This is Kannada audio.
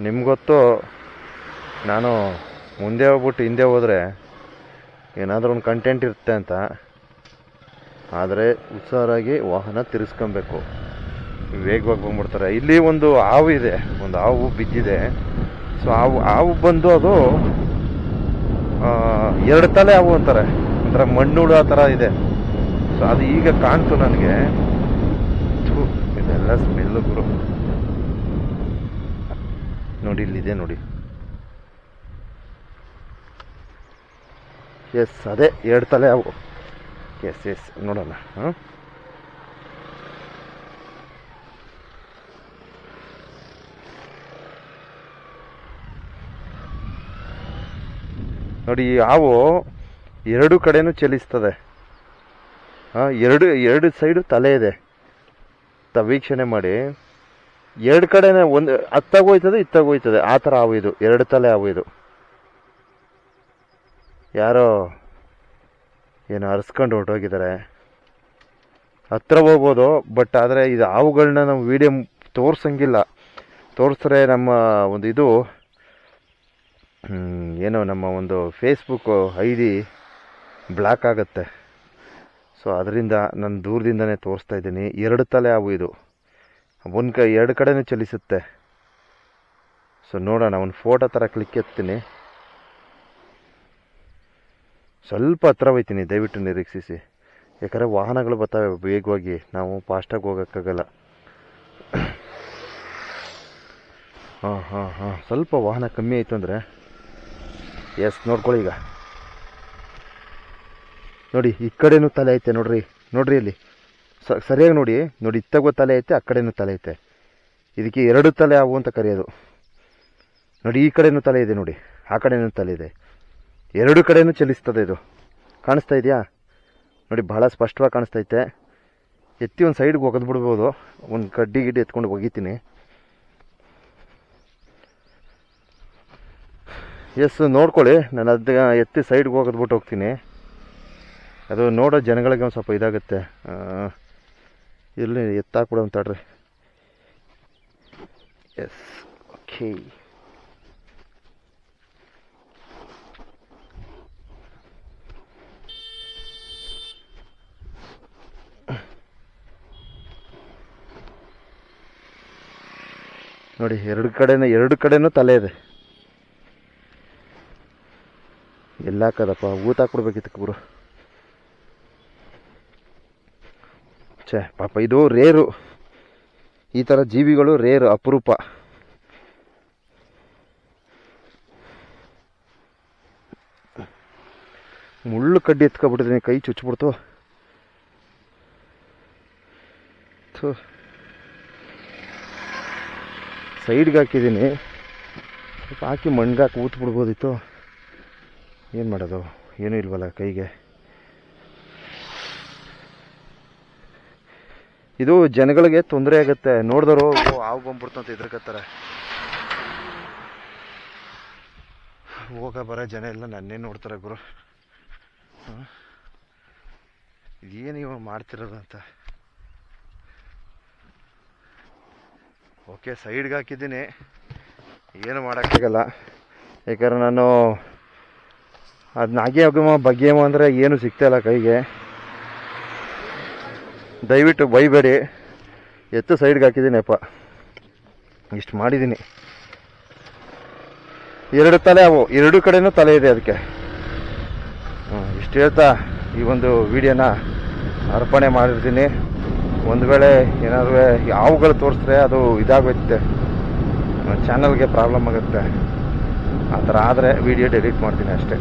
ನಿಮ್ಗೊತ್ತು ನಾನು ಮುಂದೆ ಹೋಗ್ಬಿಟ್ಟು ಹಿಂದೆ ಹೋದರೆ ಏನಾದರೂ ಒಂದು ಕಂಟೆಂಟ್ ಇರುತ್ತೆ ಅಂತ. ಆದರೆ ಹುಷಾರಾಗಿ ವಾಹನ ತಿರ್ಸ್ಕೊಬೇಕು. ವೇಗವಾಗಿ ಬಂದ್ಬಿಡ್ತಾರೆ. ಇಲ್ಲಿ ಒಂದು ಹಾವು ಇದೆ. ಒಂದು ಹಾವು ಬಿದ್ದಿದೆ. ಸೊ ಹಾವು ಹಾವು ಬಂದು ಅದು ಎರಡು ತಲೆ ಹಾವು ಅಂತಾರೆ. ಒಂಥರ ಮಣ್ಣುಳು ಥರ ಇದೆ. ಸೊ ಅದು ಈಗ ಕಾಣ್ತು ನನಗೆ. ಇದೆಲ್ಲ ಸ್ಮೆಲ್ಲು ಗುರು. ನೋಡಿ ಇಲ್ಲಿದೆ ನೋಡಿ. ಎಸ್ ಅದೇ ಎರಡು ತಲೆ ಅವು. ಎಸ್ ಎಸ್ ನೋಡೋಣ, ಹಾಂ? ನೋಡಿ, ಈ ಹಾವು ಎರಡು ಕಡೆನೂ ಚಲಿಸ್ತದೆ. ಹಾಂ, ಎರಡು ಎರಡು ಸೈಡು ತಲೆ ಇದೆ. ತ ವೀಕ್ಷಣೆ ಮಾಡಿ. ಎರಡು ಕಡೆನೇ ಒಂದು ಅತ್ತಾಗೋಯ್ತದೆ ಹೋಯ್ತದೆ ಇತ್ತಾಗ ಹೋಯ್ತದೆ ಆ ಥರ ಹಾವು ಇದು. ಎರಡು ತಲೆ ಹಾವು ಇದು. ಯಾರೋ ಏನು ಅರ್ಸ್ಕೊಂಡು ಹೊರಟೋಗಿದ್ದಾರೆ. ಹತ್ರ ಹೋಗ್ಬೋದು, ಬಟ್ ಆದರೆ ಇದು ಹಾವುಗಳನ್ನ ನಾವು ವಿಡಿಯೋ ತೋರ್ಸಂಗಿಲ್ಲ. ತೋರಿಸ್ರೆ ನಮ್ಮ ಒಂದು ಇದು ಏನೋ ನಮ್ಮ ಒಂದು ಫೇಸ್ಬುಕ್ ಐ ಡಿ ಬ್ಲಾಕ್ ಆಗುತ್ತೆ. ಸೊ ಅದರಿಂದ ನಾನು ದೂರದಿಂದನೇ ತೋರಿಸ್ತಾ ಇದ್ದೀನಿ. ಎರಡು ತಲೆ ಹಾವು ಇದು. ಒಂದು ಕೈ ಎರಡು ಕಡೆನೂ ಚಲಿಸುತ್ತೆ. ಸೊ ನೋಡೋಣ ಒಂದು ಫೋಟೋ ಥರ ಕ್ಲಿಕ್ ಎತ್ತೀನಿ. ಸ್ವಲ್ಪ ಹತ್ರ ಹೋಯ್ತೀನಿ, ದಯವಿಟ್ಟು ನಿರೀಕ್ಷಿಸಿ. ಯಾಕಂದರೆ ವಾಹನಗಳು ಬರ್ತವೆ, ವೇಗವಾಗಿ. ನಾವು ಫಾಸ್ಟಾಗಿ ಹೋಗೋಕ್ಕಾಗಲ್ಲ. ಹಾಂ ಹಾಂ ಹಾಂ. ಸ್ವಲ್ಪ ವಾಹನ ಕಮ್ಮಿ ಆಯಿತು ಅಂದರೆ ಎಸ್ ನೋಡ್ಕೊಳ್ಳಿ ಈಗ. ನೋಡಿ, ಈ ಕಡೆನೂ ತಲೆ ಐತೆ, ನೋಡ್ರಿ. ನೋಡ್ರಿ ಇಲ್ಲಿ ಸ ಸರಿಯಾಗಿ ನೋಡಿ ನೋಡಿ ಇತ್ತಾಗೋ ತಲೆ ಐತೆ, ಆ ಕಡೆನೂ ತಲೆ ಐತೆ. ಇದಕ್ಕೆ ಎರಡು ತಲೆ ಆವು ಅಂತ ಕರೆಯೋದು. ನೋಡಿ, ಈ ಕಡೆನೂ ತಲೆ ಇದೆ ನೋಡಿ, ಆ ಕಡೆನೂ ತಲೆ ಇದೆ. ಎರಡು ಕಡೆನೂ ಚಲಿಸ್ತದೆ ಇದು. ಕಾಣಿಸ್ತಾ ಇದೆಯಾ? ನೋಡಿ, ಬಹಳ ಸ್ಪಷ್ಟವಾಗಿ ಕಾಣಿಸ್ತೈತೆ ಎತ್ತಿ ಒಂದು ಸೈಡ್ಗೆ ಒಗೆದು ಬಿಡ್ಬೋದು. ಒಂದು ಕಡ್ಡಿ ಗಿಡ್ಡಿ ಎತ್ಕೊಂಡು ಒಗಿತೀನಿ. ಎಸ್, ನೋಡ್ಕೊಳ್ಳಿ. ನಾನು ಅದು ಎತ್ತಿ ಸೈಡ್ಗೆ ಹೋಗೋದ್ಬಿಟ್ಟು ಹೋಗ್ತೀನಿ. ಅದು ನೋಡೋ ಜನಗಳಿಗೆ ಒಂದು ಸ್ವಲ್ಪ ಇದಾಗುತ್ತೆ. ಆ, ಇಲ್ಲಿ ಎತ್ತಾಕ್ಬಿಡೋ ಅಂತಾಡ್ರಿ ಎಸ್ ಓಕೆ ನೋಡಿ ಎರಡು ಕಡೆನೂ ಎರಡು ಕಡೆನೂ ತಲೆ ಇದೆ. ಎಲ್ಲ ಕದಪ್ಪ ಊತ ಹಾಕ್ಬಿಡ್ಬೇಕಿತ್ತು ಗುರು. ಛೇ, ಪಾಪ, ಇದು ರೇರು. ಈ ಥರ ಜೀವಿಗಳು ರೇರು, ಅಪರೂಪ. ಮುಳ್ಳು ಕಡ್ಡಿ ಎತ್ಕೊಬಿಟ್ಟಿದ್ದೀನಿ, ಕೈ ಚುಚ್ಚಿಬಿಡ್ತು. ಸೈಡ್ಗೆ ಹಾಕಿದ್ದೀನಿ. ಸ್ವಲ್ಪ ಹಾಕಿ ಮಣ್ಗಾಕಿ ಹಾಕಿ ಊತ್ ಬಿಡ್ಬೋದಿತ್ತು ಏನು ಮಾಡೋದು? ಏನೂ ಇಲ್ವಲ್ಲ ಕೈಗೆ. ಇದು ಜನಗಳಿಗೆ ತೊಂದರೆ ಆಗುತ್ತೆ. ನೋಡಿದವರು ಹಾವು ಬಂದ್ಬಿಡ್ತಂತ ಅಂತ ಹೆದರ್ಕತ್ತಾರೆ. ಹೋಗ ಬರೋ, ಜನ ಎಲ್ಲ ನನ್ನೇ ನೋಡ್ತಾರೆ ಗುರು. ಏನು ಇವಾಗ ಮಾಡ್ತಿರೋದು ಅಂತ. ಓಕೆ ಸೈಡ್ಗೆ ಹಾಕಿದ್ದೀನಿ. ಏನು ಮಾಡೋಕ್ಕಾಗಲ್ಲ. ಯಾಕಂದ್ರೆ ನಾನು, ಅದು ನಾಗೇಮ ಬಗ್ಗೆಮ ಅಂದರೆ ಏನು ಸಿಗ್ತಾಯಿಲ್ಲ ಕೈಗೆ. ದಯವಿಟ್ಟು ಬೈಬೇಡಿ. ಎತ್ತು ಸೈಡ್ಗೆ ಹಾಕಿದ್ದೀನಿ ಅಪ್ಪ. ಇಷ್ಟು ಮಾಡಿದ್ದೀನಿ. ಎರಡು ತಲೆ ಅವು. ಎರಡು ಕಡೆಯೂ ತಲೆ ಇದೆ ಅದಕ್ಕೆ. ಇಷ್ಟು ಹೇಳ್ತಾ ಈ ಒಂದು ವಿಡಿಯೋನ ಅರ್ಪಣೆ ಮಾಡಿರ್ತೀನಿ. ಒಂದು ವೇಳೆ ಏನಾದರೂ ಯಾವುಗಳು ತೋರಿಸಿದ್ರೆ ಅದು ಇದಾಗೋಯ್ತೆ ಚಾನಲ್ಗೆ ಪ್ರಾಬ್ಲಮ್ ಆಗುತ್ತೆ. ಆ ಥರ ಆದರೆ ವಿಡಿಯೋ ಡೆಲೀಟ್ ಮಾಡ್ತೀನಿ ಅಷ್ಟೇ.